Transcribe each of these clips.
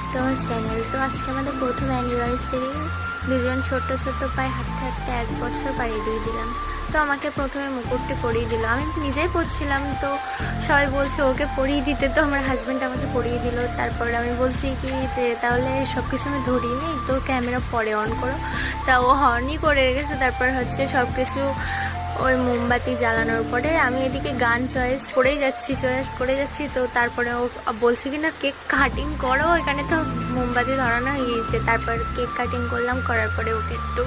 Back to আমার channel তো আজকে আমাদের প্রথম অ্যানিভার্সারি দুজন ছোট্ট ছোট্ট পায়ে হাঁটতে হাঁটতে এক বছর পাড়িয়ে দিয়ে দিলাম। তো আমাকে প্রথমে মুকুটটি পরিয়ে দিল। আমি নিজেই পড়ছিলাম তো সবাই বলছে, ওকে পরিয়ে দিতে। তো আমার হাজব্যান্ড আমাকে পরিয়ে দিল। তারপর আমি বলছি কি যে, তাহলে সব কিছু আমি ধরিয়ে নিই, তো ক্যামেরা পরে অন করো। তা ও হর্নই করে রেখেছে। তারপর হচ্ছে সব কিছু ওই মোমবাতি জ্বালানোর পরে আমি এদিকে গান চয়েস করেই যাচ্ছি, চয়েস করে যাচ্ছি। তো তারপরে ও বলছে কি না কেক কাটিং করো, এখানে তো মোমবাতি ধরানো হয়ে গেছে তারপর কেক কাটিং করলাম, করার পরে ওকে একটু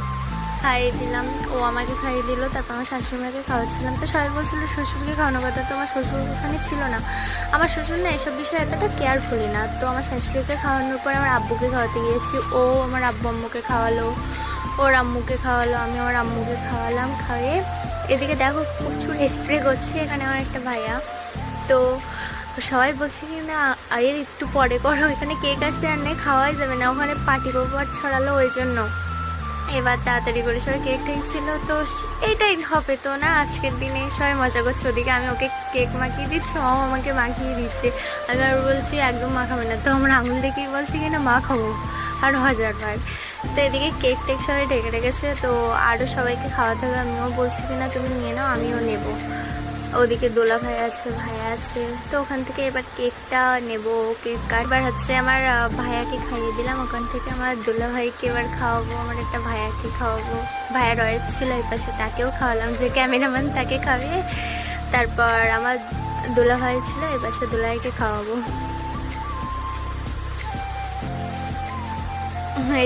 খাইয়ে দিলাম। ও আমাকে খাইয়ে দিল, তারপর আমার শাশুড়িমাকে খাওয়াচ্ছিলাম। তো সবাই বলছিল শ্বশুরকে খাওয়ানো কথা তো আমার শ্বশুর ওখানে ছিল না। আমার শ্বশুর না এসব বিষয়ে এতটা কেয়ারফুলি না। তো আমার শাশুড়িকে খাওয়ানোর পরে আমার আব্বুকে খাওয়াতে গিয়েছি। ও আমার আব্বু আম্মুকে খাওয়ালো, ওর আম্মুকে খাওয়ালো, আমি আমার আম্মুকে খাওয়ালাম খাওয়িয়ে এদিকে দেখো প্রচুর স্প্রে করছে এখানে আমার একটা ভাইয়া। তো সবাই বলছে কি, না এর একটু পরে করো, এখানে কেক আসতে আর নেই, খাওয়াই যাবে না, ওখানে পার্টি পেপার ছড়ালো ওই জন্য। এবার তাড়াতাড়ি করে সবাই কেক ছিল, তো এইটাই হবে তো, না? আজকের দিনে সবাই মজা করছে, ওদিকে আমি ওকে কেক মাখিয়ে দিচ্ছি ও আমাকে মাখিয়ে দিচ্ছে। আমি আর বলছি, একদম মাখাবে না। তো আমার আঙুল দেখেই বলছি কি, না, মাখাবো। আর হাজার বার তো এদিকে কেক টেক সবাই ঢেকে রেখেছে, তো আরও সবাইকে খাওয়াতে হবে। আমিও বলছি কি না তুমি নিয়ে নাও, আমিও নেব। ওদিকে দোলা ভাই আছে ভাইয়া আছে। তো ওখান থেকে এবার কেকটা নেব, কেক কাটবার হচ্ছে আমার ভাইয়াকে খাইয়ে দিলাম। ওখান থেকে আমার দোলা ভাইকে এবার খাওয়াবো, আমার একটা ভাইয়াকে খাওয়াবো। ভাইয়া রয়েছে ছিল, এই পাশে তাকেও খাওয়ালাম যে ক্যামেরাম্যান তাকে খাওয়িয়ে তারপর আমার দোলা ভাই ছিল, এই পাশে দোলাইকে খাওয়াবো।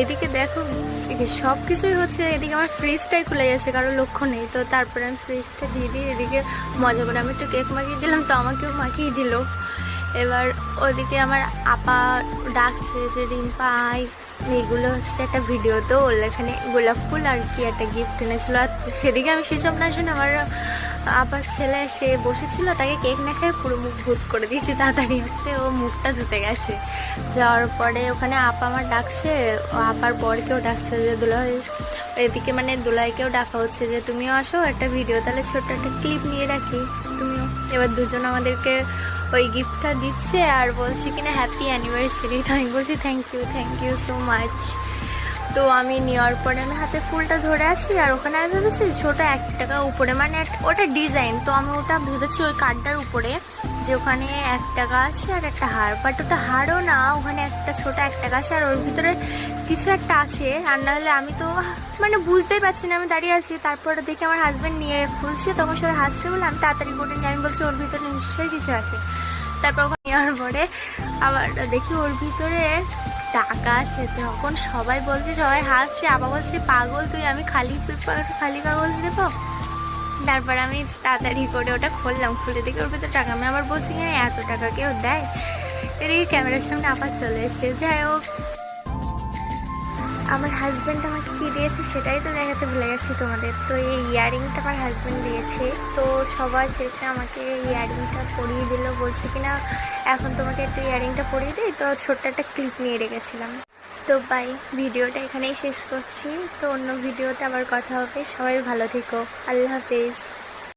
এদিকে দেখো, এদিকে সব কিছুই হচ্ছে, এদিকে আমার ফ্রিজটাই খুলে গেছে, কারও লক্ষ্য নেই। তো তারপরে আমি ফ্রিজটা দিয়ে দিই এদিকে মজা করে, আমি একটু কেক মাখিয়ে দিলাম, তো আমাকেও মাখিয়ে দিল। এবার ওদিকে আমার আপা ডাকছে যে, রিম্পা আই এইগুলো হচ্ছে একটা ভিডিও তো, ওর এখানে গোলাপ ফুল আর কি একটা গিফট এনেছিল। আর সেদিকে আমি সেসব না শুনে আমার আবার ছেলে সে বসেছিল, তাকে কেক না খেয়ে পুরো মুখ ভূত করে দিয়েছি। তাড়াতাড়ি হচ্ছে ও মুখটা ধুতে গেছে। যাওয়ার পরে ওখানে আপা আমার ডাকছে, ও আপার বরকেও ডাকছে যে দুলাই এদিকে মানে দুলাইকেও ডাকা হচ্ছে যে তুমিও আসো, একটা ভিডিও তাহলে ছোট্ট একটা ক্লিপ নিয়ে রাখি। তুমিও, এবার দুজন আমাদেরকে ওই গিফটটা দিচ্ছে আর বলছি কিনা হ্যাপি অ্যানিভার্সারি তো আমি বলছি thank you thank you so much তো আমি নেওয়ার পরে আমি হাতে ফুলটা ধরে আছি আর ওখানে আমি ভেবেছি ছোটো এক টাকা উপরে মানে ওটা ডিজাইন তো আমি ওটা ভেবেছি ওই কার্ডটার উপরে। যে ওখানে একটা গাছ আর একটা হার বাট ওটা হারও না, ওখানে একটা ছোট একটা গাছ আর ওর ভিতরে কিছু একটা আছে। আর নাহলে আমি তো মানে বুঝতেই পারছি না, আমি দাঁড়িয়ে আছি। তারপরে দেখি আমার হাজব্যান্ড নিয়ে খুলছে, তখন সবাই হাসছে বলে আমি তাড়াতাড়ি করে নিয়ে আমি বলছি, ওর ভিতরে নিশ্চয়ই কিছু আছে। তারপর ওখানে নেওয়ার পরে আবার দেখি ওর ভিতরে টাকা আছে। তখন সবাই বলছে, সবাই হাসছে। আবার বলছে, পাগল তুই, আমি খালি পেপার খালি কাগজ দেবো? তারপর আমি তাড়াতাড়ি করে ওটা খুললাম। খুলে দেখি ওর ভিতরে টাকা। আমি আবার বলছি হ্যাঁ এত টাকা কেউ দেয়? এর এই ক্যামেরার সামনে আবার চলে এসছে। যাই হোক আমার হাজব্যান্ড আমাকে কী দিয়েছে সেটাই তো দেখাতে ভুলে গেছি তোমাদের। তো এই ইয়ারিংটা আমার হাজব্যান্ড দিয়েছে। তো সবার শেষে আমাকে ইয়ারিংটা পরিয়ে দিল। বলছে কিনা, এখন তোমাকে একটু ইয়ারিংটা পরিয়ে দিই। তো ছোট্ট একটা ক্লিপ নিয়ে রেখেছিলাম। তো বাই ভিডিওটা এখানেই শেষ করছি। তো অন্য ভিডিওতে আবার কথা হবে। সবাই ভালো থেকো। আল্লাহ হাফেজ।